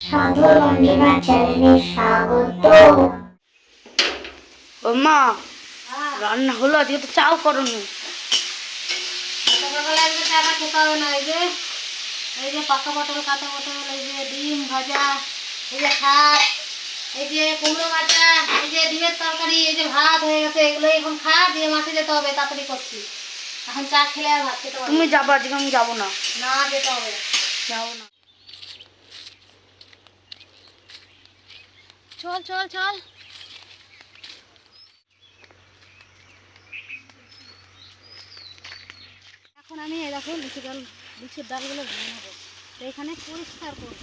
সাধারণ ডিমান্ড চ্যানেলে স্বাগত। ও মা রান্না হলো আজকে তো চাও করনি। সকালবেলা আজকে চাটা খেতে হবে না এই যে। এই যে পাকা পটল কাঁচা পটল এই যে ডিম ভাজা এই যে শাক এই যে কুমড়ো ভাজা এই যে ডিমের তরকারি এই যে ভাত হয়ে গেছে এগুলো এখন খা দিয়ে মাঠে যেতে হবে তাড়াতাড়ি করছি। এখন চা খেলে আর ভাত খেতে তুমি যাব আজকে আমি যাব না। না যেতে হবে। যাব না। চল চল চল। এখন আমি দেখো লিচু ডাল, লিচুর ডালগুলো ভেঙে নেব তো এখানে পরিষ্কার করব।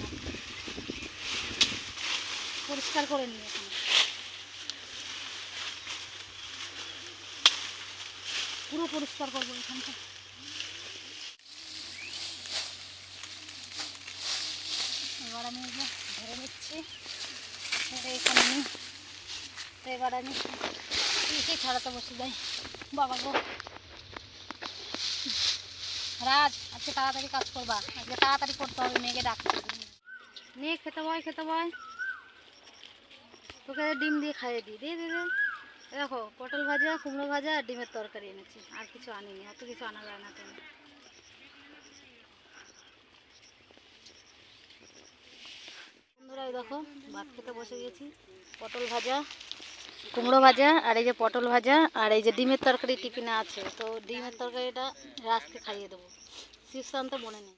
পরিষ্কার করে নিই এখানে। পুরো পরিষ্কার করব এখানটা। এবার আমি ধরে নিচ্ছি। তো বসে বাবা রাজ, আজকে তাড়াতাড়ি কাজ আজকে তাড়াতাড়ি করতে হবে, মেয়েকে ডাকতে খেতে বয়, খেতে তোকে ডিম দিয়ে খাইয়ে দিই। দিয়ে দিয়ে দেখো, পটল ভাজা, কুমড়ো ভাজা আর ডিমের তরকারি এনেছি। আর কিছু আনিনি। এত কিছু আনা যায় না তো বন্ধুরা এই দেখো, ভাত খেতে বসে গেছি। পটল ভাজা, কুমড়ো ভাজা, আর এই যে পটল ভাজা, আর এই যে ডিমের তরকারি টিফিনে আছে। তো ডিমের তরকারিটা রাজকে খাইয়ে দেবো। চিপস আনতে মনে নেই।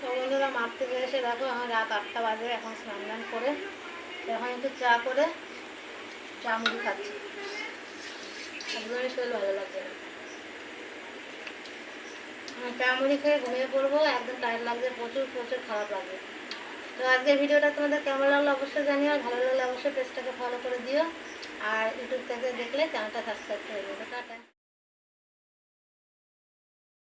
তো থেকে এসে দেখো, এখন রাত আটটা বাজে, এখন স্নান করে তো এখন একটু চা করে চা মুড়ি খাচ্ছি। একদমই শরীর ভালো লাগছে চা মুড়ি খেয়ে ঘুমিয়ে পড়ব, একদম টায়ার লাগছে, প্রচুর প্রচুর খারাপ লাগবে তো আজকের ভিডিওটা তোমাদের কেমন লাগল অবশ্যই জানিও ভালো লাগলে অবশ্যই পেজটাকে ফলো করে দিও। আর ইউটিউব থেকে দেখলে চ্যানেলটা সাবস্ক্রাইব করে দিও। টাটা।